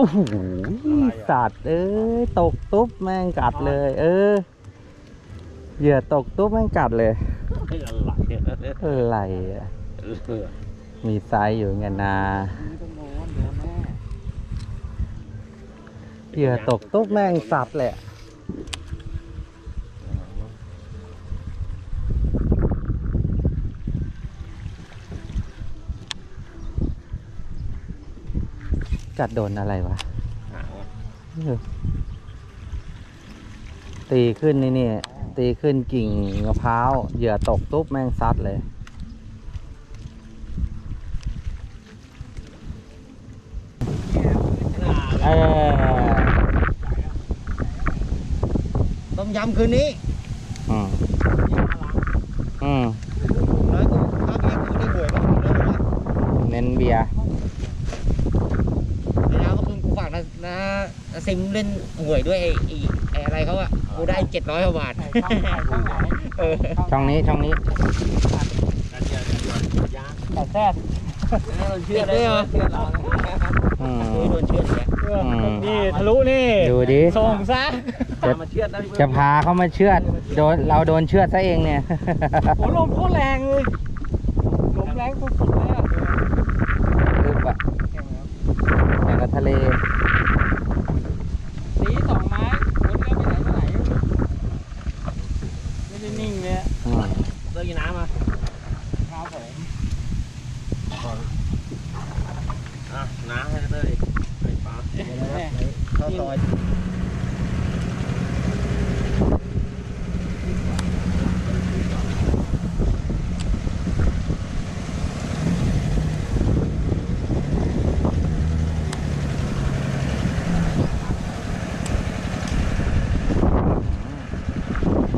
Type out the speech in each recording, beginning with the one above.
โอ้โหสัตว์เอ้ยตกตุ๊บแม่งกัดเลย เออเหยื่อตกตุ๊บแม่งกัดเลยไม่อะไรเนี่ยอะไรอะเออมีไซส์อยู่ไงนะเหยื่อตกตุ๊บแม่งสัตว์แหละ กัดโดนอะไรวะหางอะเออตีขึ้นนี่นี่ตีขึ้นกิ่งมะพร้าวเหยื่อตกตุ๊บแม่งซัดเลยเออต้มยำคืนนี้ อืมอืมแล้วกูถ้าเมียกูได้หวยก็เรื่องว่าเน้นเบียร์ ในน้ำก็คือกูฝากนะนะ ซิมเล่นหวยด้วยไอ้ไอ้ไอ้อะไรเขาอะกูได้เจ็ดร้อยกว่าบาท เออช่องนี้ช่องนี้แต่แซ่บเชื่อได้เหรออืมโดนเชื่อเนี่ยอืมนี่ทะลุนี่ดูดิส่งซะจะจะพาเขามาเชือดโดนเราโดนเชือดซะเองเนี่ยโอ้ลมโคตรแรงเลยลมแรงสุดๆเลยอะ ลึกอะอย่างกับทะเล สีสองไม้วนก็ไปไหนมาไหนไม่ได้นิ่งเลยอะ อืม เลิกกินน้ำมา ครับผม อะน้ำให้เลยไอ้ฟ้าเข้าซอย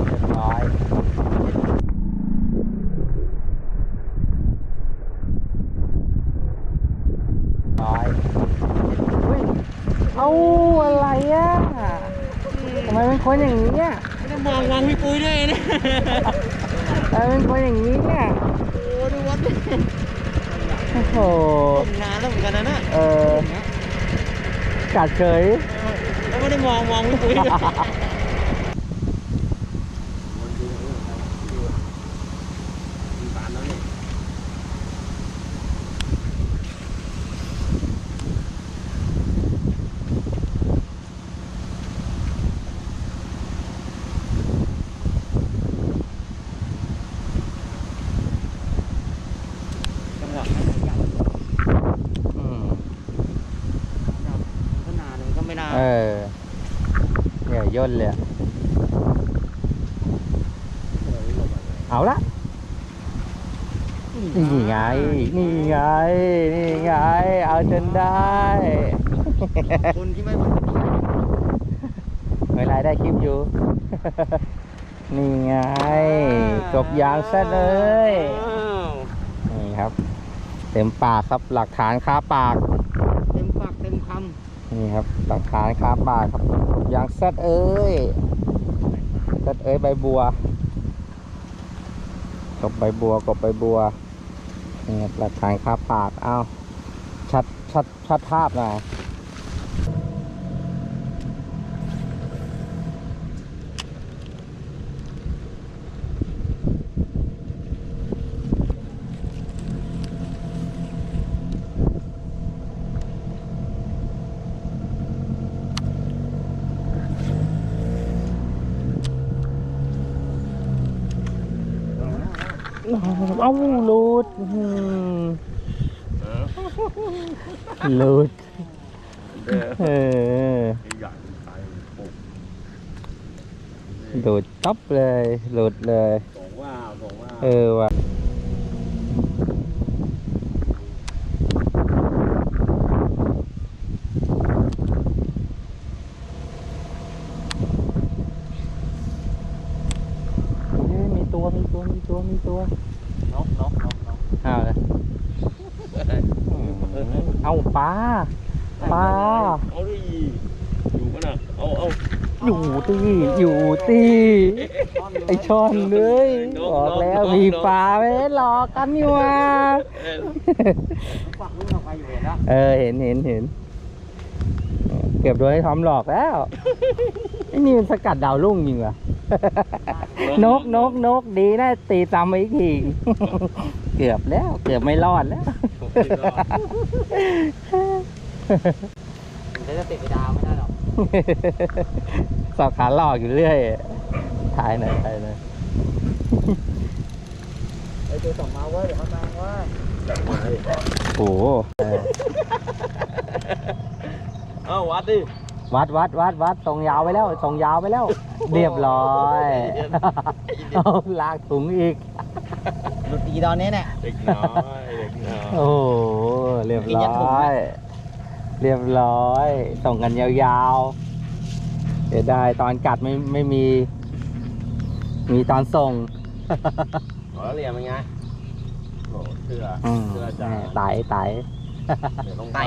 เรียบร้อยร้อยอุ้ยเอาอะไรอะทำ ไมเป็นคนอย่างนี้อะไม่ต้องมองมองพี่ปุ้ยด้วยนะทำไมเป็นคนอย่างนี้อะโอ้ดูวัดดิโอ้โหนานแล้วเหมือนกันนะน่ะเออกัดเฉยแล้วไม่ได้มองมองพี่ปุ้ยด้วย จังหวะ อืม ก็นานเลยก็ไม่นาน เออเนี่ ยย่นเลยอะเอาละนี่ไง นี่ไง นี่ไง เอาจนได้ คนที่ไม่เวลาได้คลิปอยู่ นี่ไงจบยางซะเลย นี่ครับ เต็มปากครับหลักฐานคาปาก เต็มปากเต็มคนี่ครับหลักฐานคาปากครับ ยางแซดเอ้ยแซดเอ้ยใบบัวกบใบบัวกบใบบัวเนี่ยหลักฐานคาปาก เอ้าชัดชัดชัดภาพหน่อย เอ้าลูดอื้อหือลูดำ เออ ใหญ่ตายปุ๊บ ดูดต๊อบเลยหลุดเลย สองว่าสองว่า เออว่ะเฮ้ยมีตัว มีตัว มีตัว มีตัว นกนกนกนก เอาเลย เอาปลาปลาเอาดิอยู่กันอะเอาเอาอยู่ตีอยู่ตีไอช่อนเลยบอกแล้วมีปลาไม่ได้หลอกกันนี่หว่าเออฝักลูกออกไปอยู่เห็นแล้วเออเห็นเห็นเห็นเกือบโดนให้ทอมหลอกแล้วไอ้นี่มันสกัดดาวรุ่งจริงวะนกนกนกดีนะตีตามไปอีกทีเกือบแล้ว เกือบไม่รอดแล้ว มันจะติดไปดาวไม่ได้หรอกสอบขาหลอกอยู่เรื่อยถ่ายหน่อยถ่ายหน่อยไอ้ตัวส่งมาเว้ยเดี๋ยวเขาตามว่าโอ้โหเออเอ้าวัดดิ วัดวัดวัดวัดส่งยาวไปแล้วส่งยาวไปแล้ว เรียบร้อยเอาลากถุงอีกหลุดอีตอนนี้เนี่ยเด็กน้อยเด็กน้อย โอ้โหเรียบกินยัดถุงร้อไหมยเรียบร้อย ส่งกันยาวๆเสียดายตอนกัดไม่ไม่มี มีตอนส่งขอเรียนเป็นไงโหเชื่ออืมเชื่อจ้าไต่ไต่เดี๋ยวต้องไต่